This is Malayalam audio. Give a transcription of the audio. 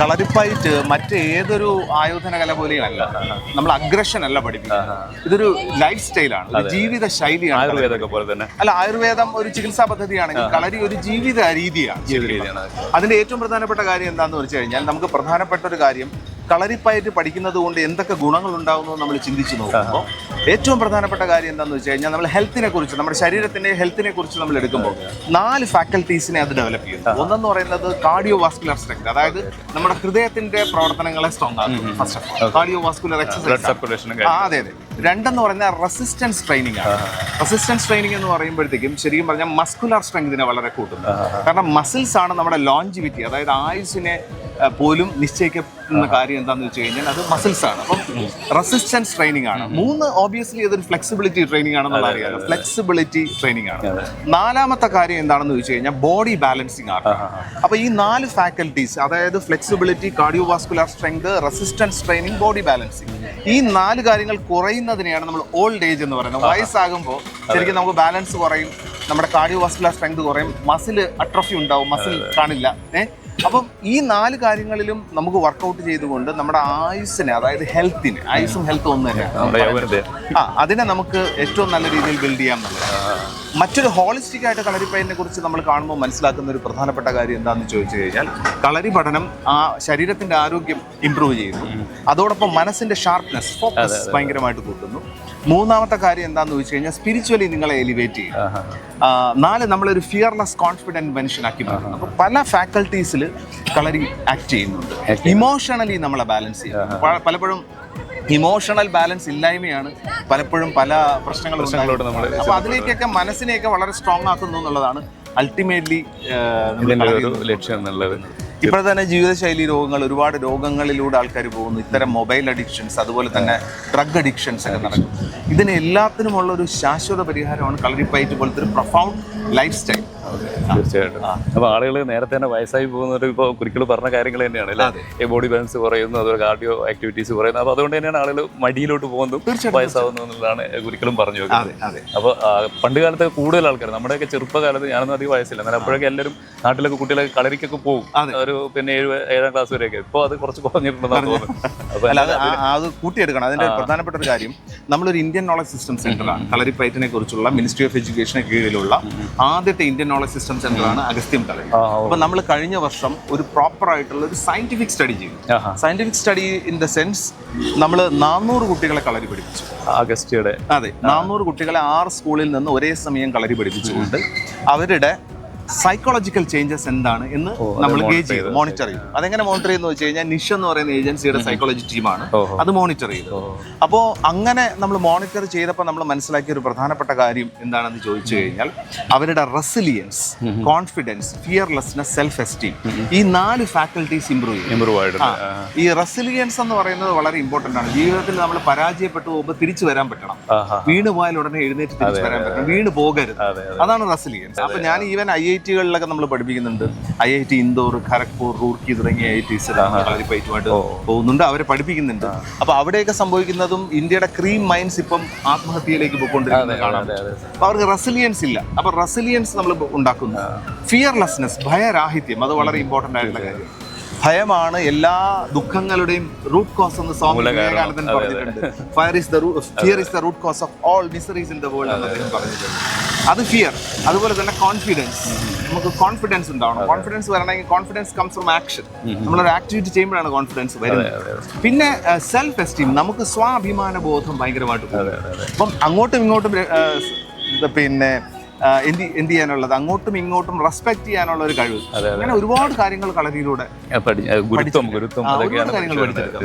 കളരിപ്പയറ്റ് മറ്റേതൊരു ആയോധന കല പോലെയും അല്ല നമ്മൾ അഗ്രഷൻ അല്ല പഠിപ്പിക്കുന്നത്. ഇതൊരു ലൈഫ് സ്റ്റൈലാണ് ജീവിത ശൈലിയാണ്. ആയുർവേദമൊക്കെ പോലെ തന്നെ. അല്ല ആയുർവേദം ഒരു ചികിത്സാ പദ്ധതിയാണെങ്കിൽ കളരി ഒരു ജീവിത രീതിയാണ് അതിന്റെ ഏറ്റവും പ്രധാനപ്പെട്ട കാര്യം എന്താണെന്ന് വെച്ച് കഴിഞ്ഞാൽ നമുക്ക് പ്രധാനപ്പെട്ട ഒരു കാര്യം കളരിപ്പയറ്റ് പഠിക്കുന്നത് കൊണ്ട് എന്തൊക്കെ ഗുണങ്ങൾ ഉണ്ടാകുന്നു നമ്മൾ ചിന്തിച്ചു നോക്കുമ്പോൾ ഏറ്റവും പ്രധാനപ്പെട്ട കാര്യം എന്താണെന്ന് വെച്ച് കഴിഞ്ഞാൽ നമ്മൾ ഹെൽത്തിനെ കുറിച്ച് നമ്മുടെ ശരീരത്തിന്റെ ഹെൽത്തിനെ കുറിച്ച് നമ്മൾ എടുക്കുമ്പോൾ നാല് ഫാക്കൽറ്റീസിനെ അത് ഡെവലപ്പ് ചെയ്യുന്നു ഒന്നെന്ന് പറയുന്നത് കാർഡിയോ വാസ്കുലർ സ്ട്രെങ്ത് അതായത് നമ്മുടെ ഹൃദയത്തിന്റെ പ്രവർത്തനങ്ങളെ സ്ട്രോങ് ആക്കും first of all cardiovascular exercise ആ അതെ അതെ. രണ്ടെന്ന് പറഞ്ഞാൽ റെസിസ്റ്റൻസ് ട്രെയിനിങ് ആണ്. റെസിസ്റ്റൻസ് ട്രെയിനിങ് എന്ന് പറയുമ്പോഴത്തേക്കും ശരിക്കും പറഞ്ഞാൽ മസ്കുലർ സ്ട്രെങ്തിനെ വളരെ കൂട്ടുന്നു. കാരണം മസിൽസ് ആണ് നമ്മുടെ ലോഞ്ചിവിറ്റി അതായത് ആയുസിനെ പോലും നിശ്ചയിക്കുന്ന കാര്യം എന്താണെന്ന് വെച്ച് കഴിഞ്ഞാൽ അത് മസിൽസ് ആണ്. അപ്പം റെസിസ്റ്റൻസ് ട്രെയിനിങ് ആണ്. മൂന്ന് ഓബിയസ്ലി അതൊരു ഫ്ലെക്സിബിലിറ്റി ട്രെയിനിങ് ആണെന്നുള്ള അറിയാം ഫ്ലെക്സിബിലിറ്റി ട്രെയിനിങ് ആണ്. നാലാമത്തെ കാര്യം എന്താണെന്ന് വെച്ച് കഴിഞ്ഞാൽ ബോഡി ബാലൻസിങ് ആണ്. അപ്പൊ ഈ നാല് ഫാക്കൽറ്റീസ് അതായത് flexibility cardiovascular strength resistance training body balancing ഈ നാല് കാര്യങ്ങൾ കുറയുന്നതിനെയാണ് നമ്മൾ ഓൾഡ് ഏജ് എന്ന് പറയുന്നത്. വയസ്സാകുമ്പോൾ ശരിക്കും നമുക്ക് ബാലൻസ് കുറയും നമ്മുടെ കാർഡിയോവാസ്കുലർ സ്ട്രെങ്ത് കുറയും മസിൽ അട്രഫി ഉണ്ടാവും മസിൽ കാണില്ല. ഏഹ് അപ്പം ഈ നാല് കാര്യങ്ങളിലും നമുക്ക് വർക്കൗട്ട് ചെയ്തുകൊണ്ട് നമ്മുടെ ആയുസ്സിനെ അതായത് ഹെൽത്തിന് ആയുസും ഹെൽത്തും ഒന്ന് തന്നെയാണ്. ആ അതിനെ നമുക്ക് ഏറ്റവും നല്ല രീതിയിൽ ബിൽഡ് ചെയ്യാൻ എന്നുള്ളത് മറ്റൊരു ഹോളിസ്റ്റിക് ആയിട്ട് കളരിപ്പയലിനെ കുറിച്ച് നമ്മൾ കാണുമ്പോൾ മനസ്സിലാക്കുന്ന ഒരു പ്രധാനപ്പെട്ട കാര്യം എന്താണെന്ന് ചോദിച്ചു കഴിഞ്ഞാൽ കളരി പഠനം ആ ശരീരത്തിന്റെ ആരോഗ്യം ഇമ്പ്രൂവ് ചെയ്യുന്നു. അതോടൊപ്പം മനസ്സിന്റെ ഷാർപ്നെസ് ഫോക്കസ് ഭയങ്കരമായിട്ട് കൂട്ടുന്നു. മൂന്നാമത്തെ കാര്യം എന്താണെന്ന് വെച്ച് കഴിഞ്ഞാൽ സ്പിരിച്വലി നിങ്ങളെ എലിവേറ്റ് ചെയ്യും. നാല് നമ്മളൊരു ഫിയർലെസ് കോൺഫിഡന്റ് മനുഷ്യനാക്കി മാറുന്നു അപ്പോൾ പല ഫാക്കൽറ്റീസിൽ കളരി ആക്ട് ചെയ്യുന്നുണ്ട്. ഇമോഷണലി നമ്മളെ ബാലൻസ് ചെയ്യും പലപ്പോഴും ഇമോഷണൽ ബാലൻസ് ഇല്ലായ്മയാണ് പലപ്പോഴും പല പ്രശ്നങ്ങളും പ്രശ്നങ്ങളോട് നമ്മൾ അപ്പോൾ അതിലേക്കൊക്കെ മനസ്സിനെയൊക്കെ വളരെ സ്ട്രോങ് ആക്കുന്നു എന്നുള്ളതാണ് അൾട്ടിമേറ്റ്ലി ലക്ഷ്യം എന്നുള്ളത്. ഇപ്പോൾ തന്നെ ജീവിതശൈലി രോഗങ്ങൾ ഒരുപാട് രോഗങ്ങളിലൂടെ ആൾക്കാർ പോകുന്നു. ഇത്തരം മൊബൈൽ അഡിക്ഷൻസ് അതുപോലെ തന്നെ ഡ്രഗ് അഡിക്ഷൻസ് ഒക്കെ നടക്കും ഇതിന് എല്ലാത്തിനുമുള്ള ഒരു ശാശ്വത പരിഹാരമാണ് കളരിപ്പയറ്റ് പോലത്തെ ഒരു പ്രൊഫൗണ്ട് ലൈഫ് സ്റ്റൈൽ തീർച്ചയായിട്ടും. അപ്പൊ ആളുകൾ നേരത്തെ തന്നെ വയസ്സായി പോകുന്നവർ ഇപ്പോൾ കുരിക്കൾ പറഞ്ഞ കാര്യങ്ങൾ തന്നെയാണ് അല്ലേ? ഈ ബോഡി ബാലൻസ് കുറയുന്നു അതുപോലെ കാർഡിയോ ആക്ടിവിറ്റീസ് കുറയുന്നു. അപ്പൊ അതുകൊണ്ട് തന്നെയാണ് ആളുകൾ മടിയിലോട്ട് പോകുന്നതും വയസ്സാവുന്നു എന്നുള്ളതാണ് കുരിക്കളും പറഞ്ഞു വെക്കുന്നത്. അപ്പോൾ പണ്ട് കാലത്ത് കൂടുതൽ ആൾക്കാർ നമ്മുടെയൊക്കെ ചെറുപ്പകാലത്ത് ഞാനൊന്നും അധികം വയസ്സില്ല. എന്നാൽ അപ്പോഴൊക്കെ എല്ലാവരും നാട്ടിലൊക്കെ കുട്ടികളൊക്കെ കളരിക്കൊക്കെ പോകും. ഒരു പിന്നെ ഏഴ് ഏഴാം ക്ലാസ് വരെയൊക്കെ. ഇപ്പോൾ അത് കുറച്ച് കുറഞ്ഞിട്ടുണ്ടെന്നാണ് തോന്നുന്നത്. അപ്പൊ അല്ല അത് കൂട്ടിയെടുക്കണം. അതിന്റെ പ്രധാനപ്പെട്ട ഒരു കാര്യം നമ്മളൊരു ഇന്ത്യൻ നോളജ് സിസ്റ്റം സെന്ററാണ് കളരിപ്പയറ്റിനെ കുറിച്ചുള്ള മിനിസ്ട്രി ഓഫ് എഡ്യൂക്കേഷന് കീഴിലുള്ള ആദ്യത്തെ ഇന്ത്യൻ നോളജ് സിസ്റ്റം സെന്റർ ആണ് അഗസ്ത്യം ആ, അപ്പൊ നമ്മൾ കഴിഞ്ഞ വർഷം ഒരു പ്രോപ്പർ ആയിട്ടുള്ള ഒരു സയന്റിഫിക് സ്റ്റഡി ചെയ്തു. Scientific study in the sense നമ്മൾ നാനൂറ് കുട്ടികളെ കളരി പഠിപ്പിച്ചു. അഗസ്റ്റിയുടെ അതെ നാനൂറ് കുട്ടികളെ ആറ് സ്കൂളിൽ നിന്ന് ഒരേ സമയം കളരി പഠിപ്പിച്ചുകൊണ്ട് അവരുടെ സൈക്കോളജിക്കൽ ചേഞ്ചസ് എന്താണ് എന്ന് നമ്മൾ ഗേജ് ചെയ്തു മോണിറ്റർ ചെയ്തു. അതെങ്ങനെ മോണിറ്റർ ചെയ്യുന്നു വെച്ച് കഴിഞ്ഞാൽ നിഷ് എന്ന് പറയുന്ന ഏജൻസിയുടെ സൈക്കോളജി ടീമാണ് അത് മോണിറ്റർ ചെയ്തു. അപ്പോൾ അങ്ങനെ നമ്മൾ മോണിറ്റർ ചെയ്തപ്പോൾ നമ്മൾ മനസ്സിലാക്കിയ ഒരു പ്രധാനപ്പെട്ട കാര്യം എന്താണെന്ന് ചോദിച്ചു കഴിഞ്ഞാൽ അവരുടെ resilience confidence fearlessness self esteem ഈ നാല് ഫാക്കൽറ്റീസ് ഇംപ്രൂവ് ചെയ്യും ഇമ്പ്രൂവ് ആയിട്ട് ഈ റെസിലിയൻസ് എന്ന് പറയുന്നത് വളരെ ഇമ്പോർട്ടന്റ് ആണ്. ജീവിതത്തിൽ നമ്മൾ പരാജയപ്പെട്ടു പോകുമ്പോൾ തിരിച്ചു വരാൻ പറ്റണം. വീണ് പോയാൽ ഉടനെ എഴുന്നേറ്റ് തിരിച്ചു വരാൻ പറ്റണം. വീണ് പോകരുത് അതാണ് റെസിലിയൻസ് അപ്പൊ ഞാൻ ഈവൻ ഐ ഐ ടികളിലൊക്കെ നമ്മൾ പഠിപ്പിക്കുന്നുണ്ട്. I I T Indore Kharagpur Roorkee തുടങ്ങിയ ഐ ഐ ടി കളരിപ്പയറ്റുമായിട്ട് പോകുന്നുണ്ട്. അവരെ പഠിപ്പിക്കുന്നുണ്ട്. അപ്പൊ അവിടെയൊക്കെ സംഭവിക്കുന്നതും ഇന്ത്യയുടെ ക്രീം മൈൻസ് ഇപ്പം ആത്മഹത്യയിലേക്ക് പോയിക്കൊണ്ടിരിക്കുന്നത് കാണാം. അതെ അതെ അപ്പൊ അവർക്ക് റെസിലിയൻസ് ഇല്ല. അപ്പൊ റെസിലിയൻസ് നമ്മൾ ഉണ്ടാക്കുന്നു. ഫിയർലെസ്നെസ് ഭയരാഹിത്യം അത് വളരെ ഇമ്പോർട്ടന്റ് ആയിട്ടുള്ള കാര്യം ഭയമാണ് എല്ലാ ദുഃഖങ്ങളുടെയും റൂട്ട് കോസ് എന്ന് സ്വാമി വിവേകാനന്ദൻ പറഞ്ഞിട്ടുണ്ട്. Fire is the fear is the root cause of all miseries in the world എന്ന് അദ്ദേഹം പറഞ്ഞിട്ടുണ്ട്. അത് ഫിയർ അതുപോലെ തന്നെ കോൺഫിഡൻസ് നമുക്ക് കോൺഫിഡൻസ് ഉണ്ടാവണം. കോൺഫിഡൻസ് വരണമെങ്കിൽ കോൺഫിഡൻസ് കംസ് ഫ്രം ആക്ഷൻ നമ്മളൊരു ആക്ടിവിറ്റി ചെയ്യുമ്പോഴാണ് കോൺഫിഡൻസ് വരുന്നത്. പിന്നെ സെൽഫ് എസ്റ്റീം നമുക്ക് സ്വാഭിമാന ബോധം ഭയങ്കരമായിട്ട് അപ്പം അങ്ങോട്ടും ഇങ്ങോട്ടും പിന്നെ എന്ത് എന്ത് ചെയ്യാനുള്ളത് അങ്ങോട്ടും ഇങ്ങോട്ടും റെസ്പെക്ട് ചെയ്യാനുള്ള ഒരു കഴിവ് അങ്ങനെ ഒരുപാട് കാര്യങ്ങൾ കളരിയിലൂടെ ഗുരുത്വം ഗുരുത്വം കാര്യങ്ങൾ. പഠിച്ചെടുക്കാം.